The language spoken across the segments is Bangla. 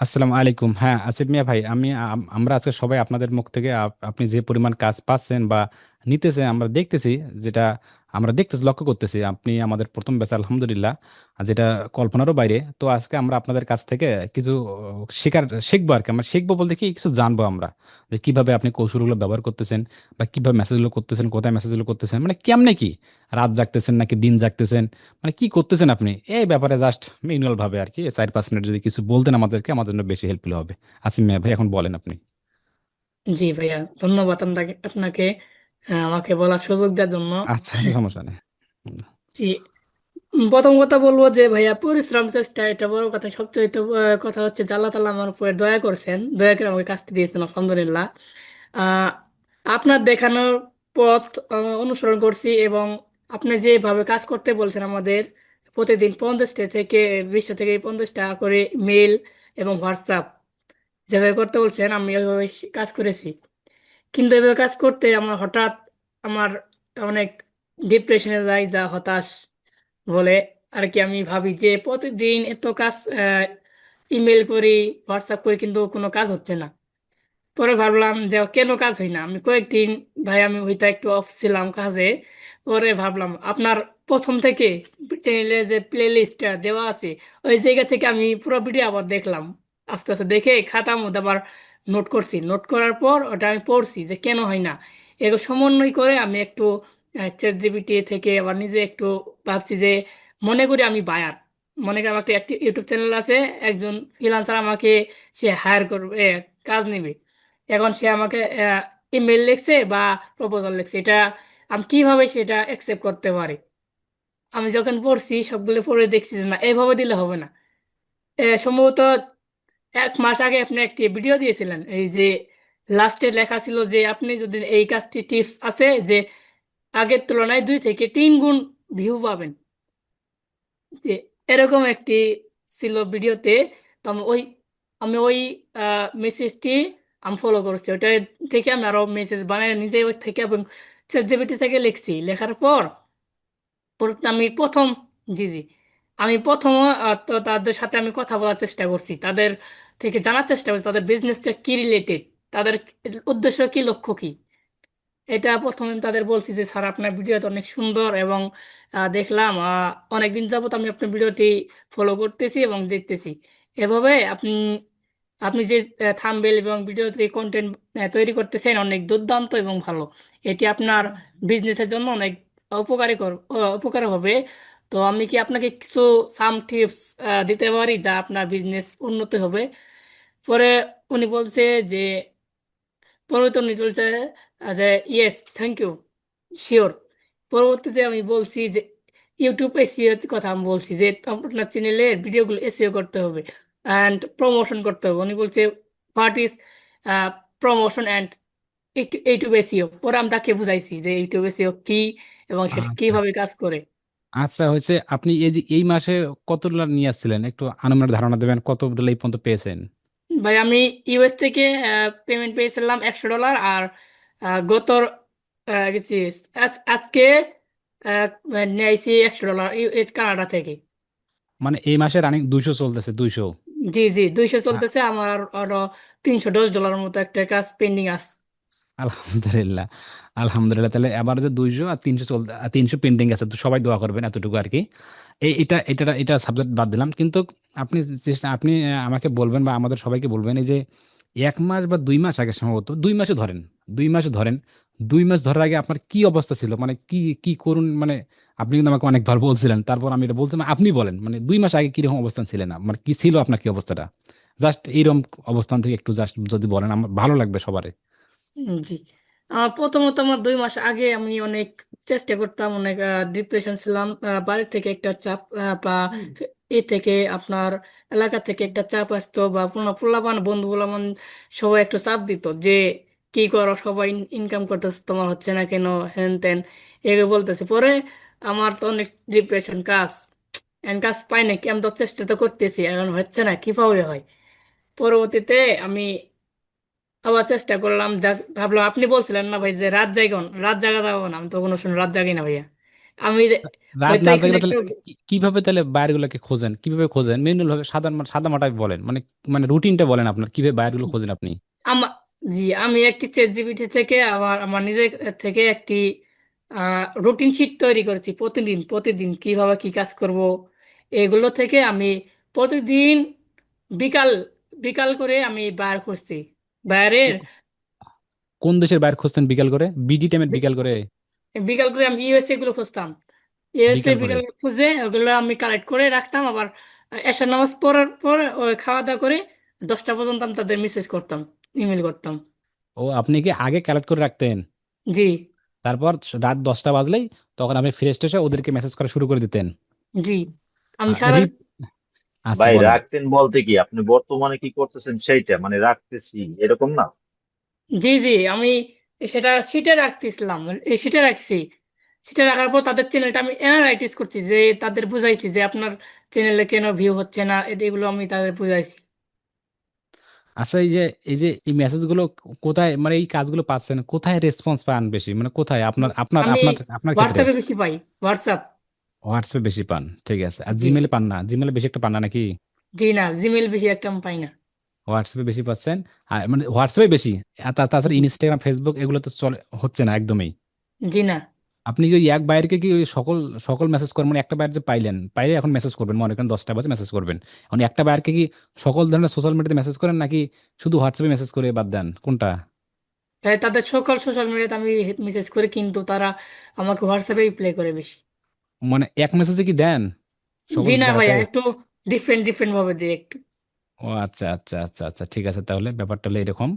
আসসালামু আলাইকুম। হ্যাঁ আসিফ মিয়া ভাই, আমি আম- আমরা আজকে সবাই আপনাদের মুখ থেকে আপ- আপনি যে পরিমাণ কাজ পাচ্ছেন বা নিতেছেন, আমরা দেখতেছি যেটা আমরা দেখতেছি, লক্ষ্য করতেছি, আপনি আমাদের প্রথম ব্যাচ, আলহামদুলিল্লাহ যেটা কল্পনারও বাইরে, তো আজকে আমরা আপনাদের কাছ থেকে কিছু শেখার, শিখব আর কি। আমরা শিখব বলতে কি, কিছু জানব আমরা, যে কীভাবে আপনি কৌশলগুলো ব্যবহার করতেছেন, বা কীভাবে মেসেজগুলো করতেছেন, কোথায় মেসেজগুলো করতেছেন মানে কেমনে কি রাত জাগতেছেন নাকি দিন জাগতেছেন মানে কি করতেছেন আপনি, এই ব্যাপারে জাস্ট ম্যানুয়াল ভাবে আর কি, চার পাঁচ মিনিট যদি কিছু বলতেন আমাদেরকে আমাদের জন্য বেশি হেল্পফুল হবে। আসিম ভাই, এখন বলেন আপনি। জি ভাইয়া, ধন্যবাদ আপনাকে আপনাকে আহ, আমাকে বলার সুযোগ দেওয়ার জন্য। আচ্ছা সমস্যা নেই। হুম, জি উম, প্রথম কথা বলব যে ভাইয়া পরিশ্রম চেষ্টা এটা বড় কথা। সবচেয়ে কথা হচ্ছে যে আল্লাহ তাআলা আমার উপরে দয়া করছেন। দয়া করে আমাকে কাজটি দিয়েছেন আলহামদুলিল্লাহ। আপনার দেখানোর পথ অনুসরণ করছি এবং আপনি যেভাবে কাজ করতে বলছেন আমাদের প্রতিদিন পঞ্চাশটা থেকে বিশটা থেকে পঞ্চাশটা করে মেল এবং হোয়াটসঅ্যাপ যেভাবে করতে বলছেন আমি ওইভাবে কাজ করেছি। কিন্তু এভাবে কাজ করতে আমার হঠাৎ আমার অনেক ডিপ্রেশনে যাই যা হতাশ বলে। আর কি আমি ভাবি যে প্রতিদিন এত কাজ ইমেল করি হোয়াটসঅ্যাপ করি, কিন্তু কোনো কাজ হচ্ছে না। পরে ভাবলাম যে কেন কাজ হয় না? আমি কয়েকদিন ভাই, আমি হইতা একটু অফ ছিলাম কাজে। পরে ভাবলাম, আপনার প্রথম থেকে চ্যানেলে যে প্লে লিস্টটা দেওয়া আছে, ওই জায়গা থেকে আমি পুরো ভিডিও আবার দেখলাম। আস্তে আস্তে দেখে খাতাম আবার নোট করছি। নোট করার পর ওটা আমি পড়ছি যে কেন হয় না। এগুলো সমন্বয় করে আমি একটু চ্যাট জিবিটি থেকে আবার নিজে একটু ভাবছি যে মনে করি আমি বায়ার মনে করি আমার একটা ইউটিউব চ্যানেল আছে, একজন ফ্রিল্যান্সার আমাকে, সে হায়ার করবে কাজ নেবে। এখন সে আমাকে ইমেল লিখছে বা প্রপোজাল লিখছে। এটা আমি কীভাবে সেটা অ্যাকসেপ্ট করতে পারি? আমি যখন পড়ছি, সবগুলো পড়ে দেখছি যে না, এভাবে দিলে হবে না। সম্ভবত এক মাস আগে আপনি একটি ভিডিও দিয়েছিলেন, এই যে লাস্টে লেখা ছিল যে আপনি যদি এই কাজটি টিপস আছে যে আগের তুলনায় দুই থেকে তিন গুণ ভিউ পাবেন। যে এরকম একটি ছিল ভিডিওতে তো ওই, আমি ওই মেসেজটি আমি ফলো করছি। ওটা থেকে আমি আরও মেসেজ বানাই নিজে ওই থেকে এবং চ্যাটজিপিটি থেকে লিখছি। লেখার পর- আমি প্রথম, জি জি, আমি প্রথম তো তাদের সাথে আমি কথা বলার চেষ্টা করছি। তাদের থেকে জানার চেষ্টা করছি, তাদের বিজনেসটা কি রিলেটেড তাদের উদ্দেশ্য কি, লক্ষ্য কি? এটা প্রথমে তাদের বলছি যে, স্যার, আপনার ভিডিওটা অনেক সুন্দর এবং দেখলাম অনেক দিন যাবত আমি আপনার ভিডিওটি ফলো করতেছি এবং দেখতেছি। এভাবে আপনি আপনি যে থাম্বনেল এবং ভিডিওতে কন্টেন্ট তৈরি করতেছেন অনেক দুর্দান্ত এবং ভালো। এটি আপনার বিজনেসের জন্য অনেক উপকারী কর উপকার হবে। তো আমি কি আপনাকে কিছু সাম টিপস দিতে পারি যা আপনার বিজনেস উন্নতি হবে? পরে উনি বলছে যে পরবর্তী উনি আহ, যে ইয়েস থ্যাংক ইউ শিওর পরবর্তীতে আমি বলছি যে ইউটিউব এসিও কথা আমি বলছি যে আপনার চ্যানেলের ভিডিওগুলো এসিও করতে হবে অ্যান্ড প্রমোশন করতে হবে। উনি বলছে what is promotion and YouTube SEO পরে আমি তাকে বুঝাইছি যে ইউটিউব এসিও কি এবং সেটা আচ্ছা। কীভাবে কাজ করে? আচ্ছা হয়েছে আপনি এই যে এই মাসে কত ডলার নিয়ে আসছিলেন? একটু আনুমানিক ধারণা দেবেন কত ডলার এই পর্যন্ত পেয়েছেন? ভাই আমি ইউএস থেকে পেমেন্ট পেয়েছিলাম একশো ডলার আর গত আজকে নিয়েছি একশো ডলার কানাডা থেকে। মানে এই মাসে রানিং দুইশো চলতেছে দুইশো? জি জি দুইশো চলতেছে। আমার আরও তিনশো দশ ডলার মতো একটা কাজ পেন্ডিং আছে। আলহামদুলিল্লাহ আলহামদুলিল্লাহ। তাহলে এবার যে দুইশো আর তিনশো চল, আর তিনশো পেন্ডিং আছে, তো সবাই দোয়া করবেন এতটুকু আর কি। এই, এটা এটা এটা সাবজেক্ট বাদ দিলাম। কিন্তু আপনি চেষ্টা আপনি আমাকে বলবেন বা আমাদের সবাইকে বলবেন, এই যে এক মাস বা দুই মাস আগে সম্ভবত, দুই মাসে ধরেন, দুই মাসে ধরেন, দুই মাস ধরার আগে আপনার কি অবস্থা ছিল? মানে কি কি করুন মানে আপনি কিন্তু আমাকে অনেকবার বলছিলেন, তারপর আমি এটা বলছিলাম, আপনি বলেন মানে দুই মাস আগে কীরকম অবস্থান ছিলেন মানে কি ছিল আপনার কি অবস্থাটা? জাস্ট এইরকম অবস্থান থেকে একটু জাস্ট যদি বলেন, আমার ভালো লাগবে সবারই। জি। আহ, প্রথমত আমার দুই মাস আগে আমি অনেক চেষ্টা করতাম অনেক ডিপ্রেশন ছিলাম। আহ, বাড়ি থেকে একটা চাপ আহ, বা এ থেকে আপনার এলাকা থেকে একটা চাপ আসতো বা পুনা পোলাপান বন্ধু পোলাপান সবাই একটু চাপ দিত যে কি করো? সবাই ইনকাম করতেছে তোমার হচ্ছে না কেন? হ্যান ত্যান এগুলো বলতেছে। পরে আমার তো অনেক ডিপ্রেশন কাজ এখন কাজ পাই নাকি আমি তো চেষ্টা তো করতেছি এখন হচ্ছে না কীভাবে হয়? পরবর্তীতে আমি আবার চেষ্টা করলাম ভাবলাম আপনি বলছিলেন না ভাই যে রাত জাগন রাত জাগা যাব না আমি তো কোনো সময় রাত জাগি না ভাইয়া। আমি রাত না জাগলে তাহলে কীভাবে তাহলে বায়ারগুলোকে খোঁজেন কীভাবে খোঁজেন? ম্যানুয়াল ভাবে সাদা সাদা মাটাই বলেন মানে মানে রুটিনটা বলেন আপনার কীভাবে বায়ারগুলো খোঁজেন আপনি? আমার জি আমি একটি চ্যাট জিপিটি থেকে আমার আমার নিজের থেকে একটি রুটিন শিট তৈরি করেছি প্রতিদিন প্রতিদিন কীভাবে কি কাজ করব এগুলো থেকে আমি প্রতিদিন বিকাল বিকাল করে আমি বার করছি। বাইরের কোন দেশের বায়ার খুঁজতেন বিকাল করে? বিডি টাইমের বিকাল করে? বিকাল করে আমি ইউএসএ গুলো খুঁজতাম। ইউএসএ বিকাল করে। খুঁজে ওগুলো আমি কালেক্ট করে রাখতাম আবার এশার নামাজ পড়ার পর ওই খাওয়া দাওয়া করে দশটা পর্যন্ত আমি তাদের মেসেজ করতাম ইমেল করতাম। ও আপনি কি আগে কালেক্ট করে রাখতেন? জি। তারপর রাত দশটা বাজলেই তখন আপনি ফ্রেশ ট্রেশে ওদেরকে মেসেজ করা শুরু করে দিতেন। জি। আমি সারা রিপ ভাই রাখতেন বলতে কি আপনি বর্তমানে কি করতেছেন সেইটা মানে রাখতেছি এরকম না? জি জি আমি সেটা শিটে রাখতেছিলাম এই শিটে রাখছি। শিটে রাখার পর তাদের চ্যানেলটা আমি অ্যানালাইটিস করছি যে তাদের বুঝাইছি যে আপনার চ্যানেলে কেন ভিউ হচ্ছে না এগুলো আমি তাদের বুঝাইছি। আচ্ছা এই যে এই যে এই মেসেজগুলো কোথায় মানে এই কাজগুলো পাচ্ছেন কোথায় রেসপন্স পান বেশি? মানে কোথায়? আপনার আপনার আমি আপনার আপনার ক্ষেত্রে? হোয়াটসঅ্যাপে বেশি পাই হোয়াটসঅ্যাপ হোয়াটসঅ্যাপে বেশি পান? ঠিক আছে। আর জি। জিমেলে পান না? জিমেলে বেশি একটা পান না নাকি? জি না জিমেল বেশি একটা আমি পাই না। হোয়াটসঅ্যাপে বেশি পাচ্ছেন? আর মানে হোয়াটসঅ্যাপে বেশি? আর তা- তাছাড়া ইনস্টাগ্রাম ফেসবুক এগুলো তো চলে হচ্ছে না একদমই। জি না। আপনি কি ওই এক বাইরকে কি ওই সকল সকল মেসেজ করবেন মানে একটা বাইর যে পাইলেন পাইলে এখন মেসেজ করবেন। মনে করেন দশটা বাজে মেসেজ করবেন। এখন একটা বাইরকে কি সকল ধরনের সোশ্যাল মিডিয়াতে মেসেজ করেন নাকি শুধু হোয়াটসঅ্যাপে মেসেজ করে বাদ দেন? কোনটা? তাই তাদের সকল সোশ্যাল মিডিয়াতে আমি মেসেজ করি কিন্তু তারা আমাকে হোয়াটসঅ্যাপে প্লে করে বেশি। মানে এক মেসেজে কি দেন? সকল জি না ভাইয়া জায়গাতে একটু ডিফারেন্ট ডিফারেন্ট ভাবে দিই একটু। ও আচ্ছা আচ্ছা আচ্ছা আচ্ছা ঠিক আছে তাহলে ব্যাপারটা হলো এরকম।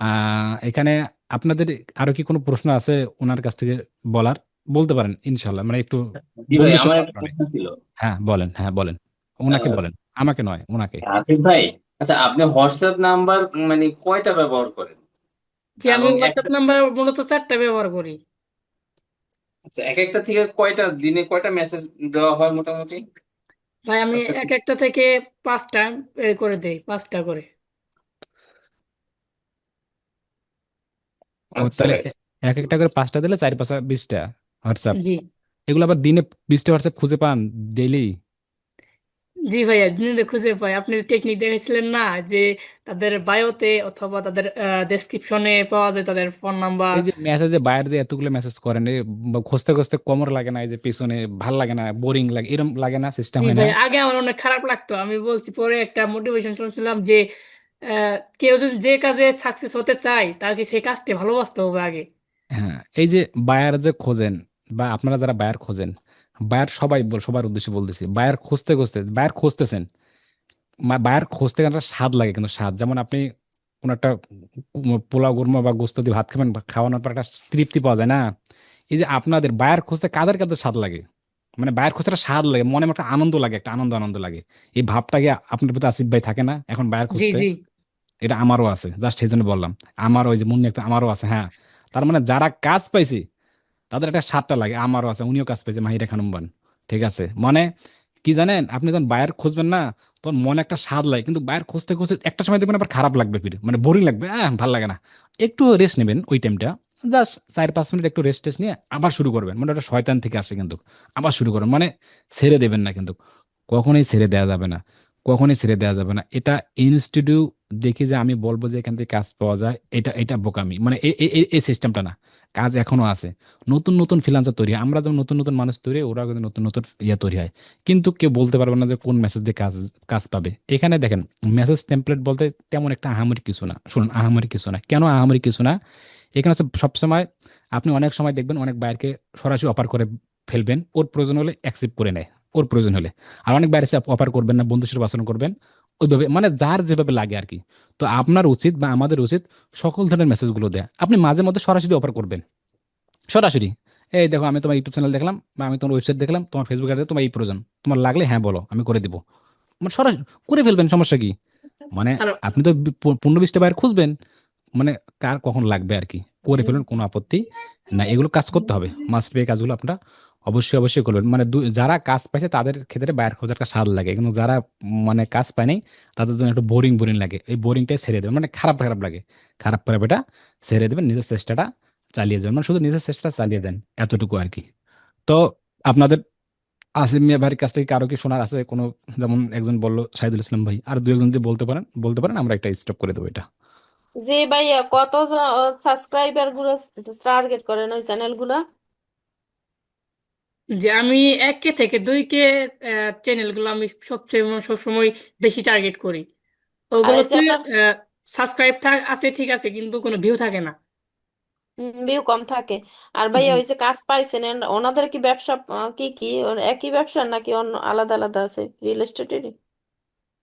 আহ এখানে আপনাদের আরও কি কোনো প্রশ্ন আছে ওনার কাছ থেকে বলার? বলতে পারেন ইনশাল্লাহ মানে একটু জি ভাই বন্ধুর আমার একটা আচরণে প্রশ্ন ছিল। হ্যাঁ বলেন হ্যাঁ বলেন। ওনাকে আহ, বলেন আমাকে নয় ওনাকে। আসিফ ভাই আচ্ছা আপনি হোয়াটসঅ্যাপ নাম্বার মানে কয়টা ব্যবহার করেন? যে আমি এবং হোয়াটসঅ্যাপ নাম্বার মূলত চারটা ব্যবহার করি। আচ্ছা এক একটা থেকে কয়টা দিনে কয়টা মেসেজ দেওয়া হয় মোটামুটি? ভাই আমি এক একটা থেকে পাঁচটা এ করে দেই পাঁচটা করে। ও আচ্ছা। তাহলে এক একটা করে পাঁচটা দিলে চার পাঁচটা বিশটা হোয়াটসঅ্যাপ। জি। এগুলো আবার দিনে বিশটা হোয়াটসঅ্যাপ খুঁজে পান ডেইলি? জি ভাইয়া জিনিসটা খুঁজে পাই আপনি টেকনিক দেখেছিলেন না যে তাদের বায়োতে অথবা তাদের ডেসক্রিপশনে পাওয়া যায় তাদের ফোন নাম্বার এই যে মেসেজে বাইরে যে এতগুলো মেসেজ করেন এ বা খুঁজতে খুঁজতে কোমর লাগে না এই যে পিছনে ভালো লাগে না বোরিং লাগে এরকম লাগে না সিস্টেম জি হয় না? ভাই আগে আমার অনেক খারাপ লাগতো। আমি বলছি পরে একটা মোটিভেশন শুনছিলাম যে আহ, কেউ যদি যে কাজে সাকসেস হতে চায় তাকে সেই কাজটি ভালোবাসতে হবে আগে? হ্যাঁ এই যে বায়ার যে খোঁজেন বা আপনারা যারা বায়ার খোঁজেন বায়ার সবাই বল- সবার উদ্দেশ্যে বলতেছি বায়ার খুঁজতে খুঁজতে বায়ার খুঁজতেছেন। বায়ার খুঁজতে গেলে স্বাদ লাগে কিন্তু স্বাদ। যেমন আপনি কোন একটা পোলাও গুরমা বা গোস্ত দিয়ে ভাত খাবেন খাওয়ানোর পর একটা তৃপ্তি পাওয়া যায় না। এই যে আপনাদের বায়ার খুঁজতে কাদের কাদের স্বাদ লাগে? মানে বায়ার খুঁজতে একটা স্বাদ লাগে মনে একটা আনন্দ লাগে একটা আনন্দ আনন্দ লাগে। এই ভাবটা কি আপনার প্রতি আসিফ ভাই থাকে না? এখন বায়ার খুঁজতে? এটা আমারও আছে জাস্ট সেই জন্য বললাম। আমারও ওই যে মুন্নি একটা আমারও আছে হ্যাঁ। তার মানে যারা কাজ পাইছে তাদের একটা স্বাদটা লাগে, আমারও আছে, উনিও কাজ পেয়েছে, মাহিরা খানম বান, ঠিক আছে? মানে কি জানেন, আপনি যখন বায়ার খুঁজবেন না, তখন মনে একটা স্বাদ লাগে, কিন্তু বায়ার খুঁজতে খুঁজতে একটা সময় দেখবেন আবার খারাপ লাগবে ফিরে মানে বোরিং লাগবে হ্যাঁ ভালো লাগে না। একটু রেস্ট নেবেন ওই টাইমটা জাস্ট চার পাঁচ মিনিট একটু রেস্ট টেস্ট নিয়ে আবার শুরু করবেন মানে ওটা শয়তান থেকে আসে কিন্তু, আবার শুরু করবেন মানে ছেড়ে দেবেন না কিন্তু, কখনোই ছেড়ে দেওয়া যাবে না, কখনোই ছেড়ে দেওয়া যাবে না, এটা ইনস্টিটিউট দেখে যে আমি বলব যে এখান থেকে কাজ পাওয়া যায়, এটা এটা বোকামি মানে এই সিস্টেমটা না। কাজ এখনও আছে। নতুন নতুন ফ্রিল্যান্সার তৈরি হয়। আমরা যেমন নতুন নতুন মানুষ তৈরি ওরা কিন্তু নতুন নতুন ইয়ে তৈরি হয়। কিন্তু কেউ বলতে পারবে না যে কোন মেসেজ দিয়ে কাজ কাজ পাবে। এখানে দেখেন মেসেজ টেমপ্লেট বলতে তেমন একটা আহামরি কিছু না। শুনুন, আহামরি কিছু না। কেন আহামরি কিছু না? এখানে হচ্ছে সবসময় আপনি অনেক সময় দেখবেন অনেক বাইরকে সরাসরি অফার করে ফেলবেন। ওর প্রয়োজন হলে অ্যাকসেপ্ট করে নেয়। ওর প্রয়োজন হলে। আর অনেক বাইরে অফার করবেন না বন্ধু সুলভ আচরণ করবেন। ওইভাবে মানে যার যেভাবে লাগে আর কি তো আপনার উচিত বা আমাদের উচিত সকল ধরনের মেসেজগুলো দেয়া। আপনি মাঝে মধ্যে সরাসরি অফার করবেন। সরাসরি এই দেখো আমি তোমার ইউটিউব চ্যানেল দেখলাম বা আমি তোমার ওয়েবসাইট দেখলাম তোমার ফেসবুক অ্যাডে তোমার এই প্রয়োজন। তোমার লাগলে হ্যাঁ বলো আমি করে দিব। মানে সরাসরি করে ফেলবেন সমস্যা কি? মানে আপনি তো পনেরো বিশটা বাইর খুঁজবেন মানে কার কখন লাগবে আর কি করে ফেলুন কোনো আপত্তি না এগুলো কাজ করতে হবে। মাস্ট বি কাজগুলো আপনারা অবশ্যই অবশ্যই করবেন। মানে যারা কাজ পাইছে তাদের ক্ষেত্রে বাইর খোঁজার একটা স্বাদ লাগে। কিন্তু যারা মানে কাজ পায়নি তাদের জন্য একটু বোরিং বোরিং লাগে। এই বোরিংটাই ছেড়ে দেবেন। মানে খারাপ খারাপ লাগে। খারাপ খারাপ এটা ছেড়ে দেবেন, নিজের চেষ্টাটা চালিয়ে যাবেন। মানে শুধু নিজের চেষ্টা চালিয়ে দেন, এতটুকু আর কি। তো আপনাদের আসিফ মিয়া ভাইয়ের কাছ থেকে কারও কি শোনার আছে? কোনো, যেমন একজন বলল শাহিদুল ইসলাম ভাই। আর দু, একজন যদি বলতে পারেন বলতে পারেন, আমরা একটা স্টপ করে দেবো এটা। যে ভাইয়া, কত সাবস্ক্রাইবারগুলো টার্গেট করেন ওই চ্যানেলগুলা? যে আমি এক কে থেকে দুই কে চ্যানেলগুলো আমি সবচেয়ে সবসময় বেশি টার্গেট করি। আর এই যে ওগুলোতে আপনার সাবস্ক্রাইব থাক আছে ঠিক আছে কিন্তু কোনো ভিউ থাকে না। ভিউ কম থাকে। আর ভাইয়া ওই যে কাজ পাইছেন এন- ওনাদের কি ব্যবসা আহ, কি কি? ওর একই ব্যবসা নাকি অন্য আলাদা আলাদা আছে রিয়েল এস্টেটেরই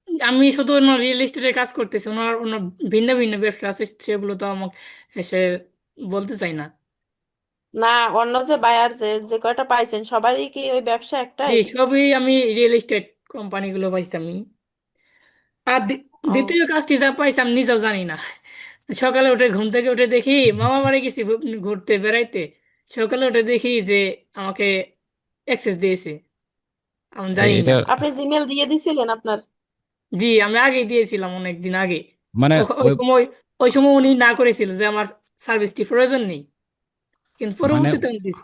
আমি শুধু ওনার রিয়েল এস্টেটের কাজ করতেছি ওনার ওনার ভিন্ন ভিন্ন ব্যবসা আছে সেগুলো তো আমাকে এসে বলতে চাই না। না অন্য যে বায়ার যে যে কয়টা পাইছেন সবারই কি ওই ব্যবসা একটাই? সবই আমি রিয়েল এস্টেট কোম্পানিগুলো পাইছি আমি আর দ্বি- দ্বিতীয় কাজটি যা পাইছি আমি নিজেও জানি না। সকালে উঠে ঘুম থেকে উঠে দেখি মামা বাড়ি গেছি ঘু- ঘুরতে বেড়াইতে। সকালে উঠে দেখি যে আমাকে অ্যাক্সেস দিয়েছে। আমি ভাই জানি না। এটা আপনি জিমেল দিয়ে দিছিলেন আপনার? জি আমি আগে দিয়েছিলাম অনেক দিন আগে। মানে ওই ওই সময় ওই সময় উনি না করেছিল যে আমার সার্ভিসটি প্রয়োজন নেই। কিন্তু পরবর্তীতে আমি দিয়েছি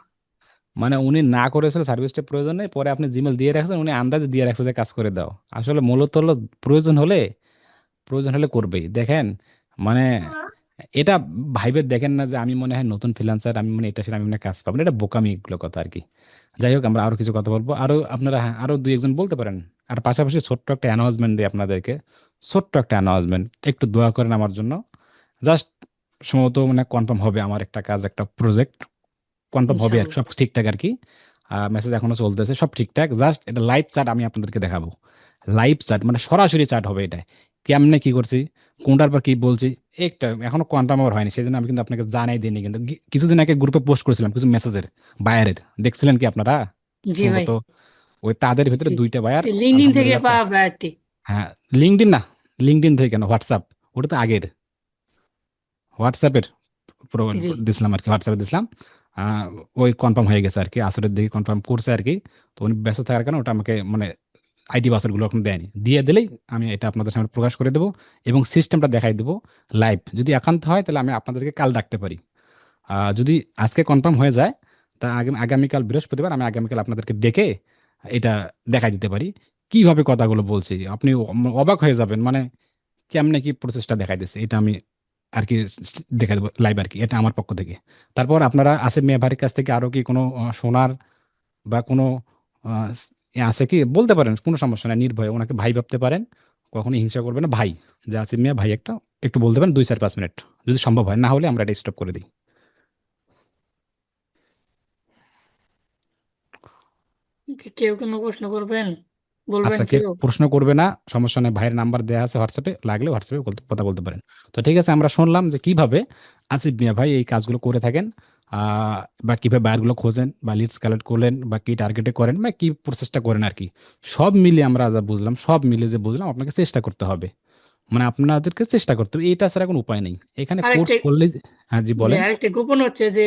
মানে উনি না করেছিল সার্ভিসটা প্রয়োজন নেই পরে আপনি জিমেল দিয়ে রাখছেন উনি আন্দাজে দিয়ে রাখছে যে কাজ করে দাও। আসলে মূলত হলো প্রয়োজন হলে প্রয়োজন হলে করবেই। দেখেন মানে এটা ভাইবে দেখেন না যে আমি মনে হয় নতুন ফ্রিল্যান্সার আমি মনে এটা সেটা আমি মনে কাজ পাবো না এটা বোকামি এগুলো কথা আর কি। যাই হোক আমরা আরও কিছু কথা বলব। আরও আপনারা হ্যাঁ আরও দুই একজন বলতে পারেন। আর পাশাপাশি ছোট্ট একটা অ্যানাউন্সমেন্ট দিই আপনাদেরকে। ছোট্ট একটা অ্যানাউন্সমেন্ট একটু দোয়া করেন আমার জন্য। জাস্ট সম্ভবত মানে কনফার্ম হবে আমার একটা কাজ একটা প্রজেক্ট কনফার্ম হবে আর ইনশাআল্লাহ। সব ঠিকঠাক আর কি। মেসেজ এখনও চলতেছে সব ঠিকঠাক। জাস্ট এটা লাইভ চার্ট আমি আপনাদেরকে দেখাবো। লাইভ চার্ট মানে সরাসরি চার্ট হবে এটা। কেমনে কি করছি কোনটার পর কি বলছি একটা এখনও কনফার্ম আমার হয়নি। সেই জন্য আমি কিন্তু আপনাকে জানাই দিইনি কিন্তু। গি- কিছুদিন আগে গ্রুপে পোস্ট করেছিলাম কিছু মেসেজের বায়ারের দেখছিলেন কি আপনারা? জি ভাই। সম্ভবত ওই তাদের ভিতরে দুইটা বায়ার লিঙ্কডিন থেকে আলহামদুলিল্লাহ। পাওয়া ব্যাটটি হ্যাঁ লিঙ্কডিন না লিঙ্কডিন থেকে কেন হোয়াটসঅ্যাপ ওটা তো আগের। হোয়াটসঅ্যাপের পুরো দিছিলাম আর কি হোয়াটসঅ্যাপে দিছিলাম। ওই কনফার্ম হয়ে গেছে আর কি আসরের দিকে কনফার্ম করছে আর কি। তো উনি ব্যস্ত থাকার কারণে ওটা আমাকে মানে আইডি পাসওয়ার্ডগুলো এখন দেয়নি। দিয়ে দিলেই আমি এটা আপনাদের সামনে প্রকাশ করে দেবো এবং সিস্টেমটা দেখাই দেবো লাইভ যদি একান্ত হয় তাহলে আমি আপনাদেরকে কাল ডাকতে পারি। যদি আজকে কনফার্ম হয়ে যায় তা আগামী আগামীকাল বৃহস্পতিবার আমি আগামীকাল আপনাদেরকে ডেকে এটা দেখাই দিতে পারি। কীভাবে কথাগুলো বলছি? আপনি অবাক হয়ে যাবেন। মানে কেমনে কি প্রসেসটা দেখাই দিচ্ছে? এটা আমি আর কি দেখা দেবো লাইভ আর কি এটা আমার পক্ষ থেকে। তারপর আপনারা আসিফ মিয়া ভাইয়ের কাছ থেকে আরও কি কোনো শোনার বা কোনো আছে কি? বলতে পারেন, কোনো সমস্যা নেই, নির্ভয়ে। ওনাকে ভাই ভাবতে পারেন কখনো হিংসা করবেন না। ভাই, যে আসিফ মিয়া ভাই একটা, একটু বলতে পারেন দুই চার পাঁচ মিনিট, যদি সম্ভব হয়। না হলে আমরা এটা স্টপ করে দিই। কেউ কোনো প্রশ্ন করবেন? বলবেন আচ্ছা প্রশ্ন করবে না সমস্যা নেই ভাইয়ের নাম্বার দেওয়া আছে হোয়াটসঅ্যাপে লাগলে হোয়াটসঅ্যাপে কথা বলতে পারেন। তো ঠিক আছে আমরা শুনলাম যে কীভাবে আসিফ মিয়া ভাই এই কাজগুলো করে থাকেন বা কীভাবে বায়ারগুলো খোঁজেন বা লিডস কালেক্ট করলেন বা কি টার্গেটে করেন বা কি প্রসেসটা করেন আর কি। সব মিলিয়ে আমরা যা বুঝলাম সব মিলে যে বুঝলাম আপনাকে চেষ্টা করতে হবে। মানে আপনাদেরকে চেষ্টা করতে হবে এটা ছাড়া কোনো উপায় নেই। এখানে কোর্স করলে হ্যাঁ জি বলেন। আরেকটা গোপন হচ্ছে যে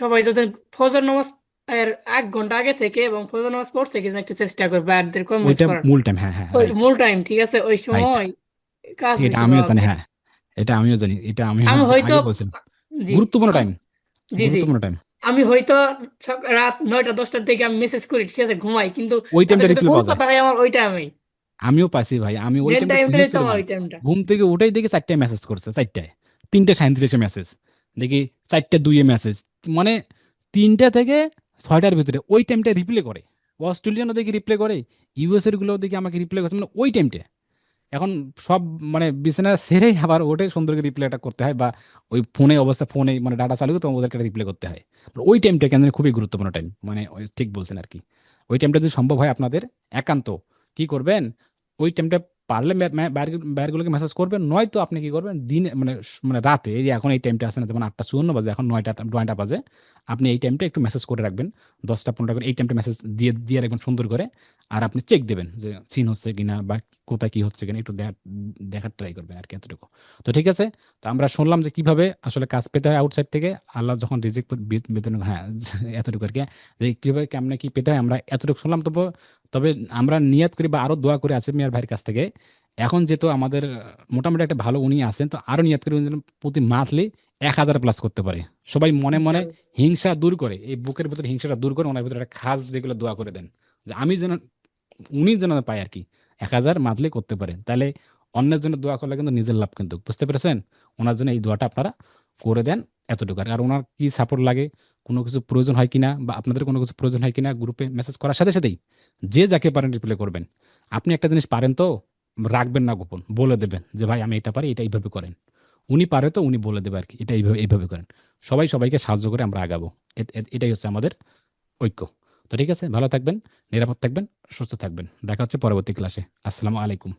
সবাই যদি ফজর নামাজ এর এক ঘণ্টা আগে থেকে এবং ফজর নামাজ পর থেকে একটা চেষ্টা করবে বায়ারদের কনভিন্স ওইটা করার। মূল টাইম হ্যাঁ হ্যাঁ ওই মূল টাইম ঠিক আছে? ওই সময় কাজ এটা আমিও জানি হ্যাঁ এটা আমিও জানি এটা আমি আমি হয়তো গুরুত্বপূর্ণ টাইম জি জি। গুরুত্বপূর্ণ টাইম আমি হয়তো রাত নয়টা দশটার দিকে আমি মেসেজ করি ঠিক আছে? ঘুমাই কিন্তু ওই টাইমটা রিপ্লাই পাওয়া যায় কথা হয় আমার ওই টাইমেই আমিও পাইছি ভাই আমি ওই টাইমটা ঘুম থেকে উঠেই দেখি চারটায় মেসেজ করছে চারটায়। তিনটে সাঁত্রিশে মেসেজ দেখি চারটে দুইয়ে মেসেজ মানে তিনটা থেকে ছয়টার ভিতরে ওই টাইমটা রিপ্লে করে। অস্ট্রেলিয়ানও দেখি রিপ্লে করে ইউএসএরগুলো দেখি আমাকে রিপ্লে করছে মানে ওই টাইমটা এখন সব মানে বিছানা সেরেই আবার ওটাই সুন্দর করে রিপ্লাইটা করতে হয় বা ওই ফোনে অবস্থা ফোনে মানে ডাটা চালু তো ওদেরকে রিপ্লে করতে হয়। ওই টাইমটা কেন খুবই গুরুত্বপূর্ণ টাইম মানে ঠিক বলছেন আর কি। ওই টাইমটা যদি সম্ভব হয় আপনাদের, একান্ত। কি করবেন? ওই টাইমটা পারলে বাইরগুলোকে মেসেজ করবেন, নয়তো আপনি কি করবেন, দিনে মানে মানে রাতে এই যে এখন এই টাইমটা আছে না, যেমন আটটা চুয়ান্ন বাজে, এখন নয়টা নয়টা বাজে, আপনি এই টাইমটা একটু মেসেজ করে রাখবেন। দশটা, পনেরোটা করে এই টাইমটা মেসেজ দিয়ে দিয়ে রাখবেন সুন্দর করে, আর আপনি চেক দেবেন যে সিন হচ্ছে কিনা বা কোথায় কি হচ্ছে কিনা, একটু দেখা- দেখার ট্রাই করবেন আর কি এতটুকু। তো ঠিক আছে, তো আমরা শুনলাম যে কীভাবে আসলে কাজ পেতে হয় আউটসাইড থেকে, আল্লাহ যখন রিজেক্ট বেতন হ্যাঁ এতটুকু আর কি, যে কীভাবে কেমনে কি পেতে হয়, আমরা এতটুকু শুনলাম তবে তবে আমরা নিয়াত করি বা আরও দোয়া করে আছে মিয়ার ভাইয়ের কাছ থেকে। এখন যেহেতু আমাদের, মোটামুটি একটা ভালো উনি আছেন, তো আরও নিয়াত করি উনি যেন প্রতি মাসলি এক হাজার প্লাস করতে পারে। সবাই মনে মনে হিংসা দূর করে, এই বুকের ভিতরে হিংসাটা দূর করে ওনার ভিতরে একটা খাস যেগুলো দোয়া করে দেন। যে আমি যেন, উনি যেন পাই আর কি, এক হাজার মাতলে করতে পারে। তাহলে অন্যের জন্য দোয়া করলে কিন্তু নিজের লাভ কিন্তু, বুঝতে পেরেছেন? ওনার জন্য এই দোয়াটা আপনারা করে দেন এতটুকু। আর ওনার কি সাপোর্ট লাগে, কোনো কিছু প্রয়োজন হয় কিনা বা আপনাদের কোনো কিছু প্রয়োজন হয় কিনা গ্রুপে মেসেজ করার সাথে সাথেই যে যাকে পারেন রিপ্লাই করবেন। আপনি একটা জিনিস পারেন তো, রাখবেন না গোপন, বলে দেবেন যে, ভাই, আমি এটা পারি, এটা এইভাবে করেন। উনি পারে তো, উনি বলে দেবে আর কি, এটা এইভাবে এইভাবে করেন। সবাই সবাইকে সাহায্য করে আমরা আগাবো। এটাই হচ্ছে আমাদের ঐক্য। তো ঠিক আছে, ভালো থাকবেন, নিরাপদ থাকবেন, সুস্থ থাকবেন। দেখা হচ্ছে পরবর্তী ক্লাসে আসসালামু আলাইকুম।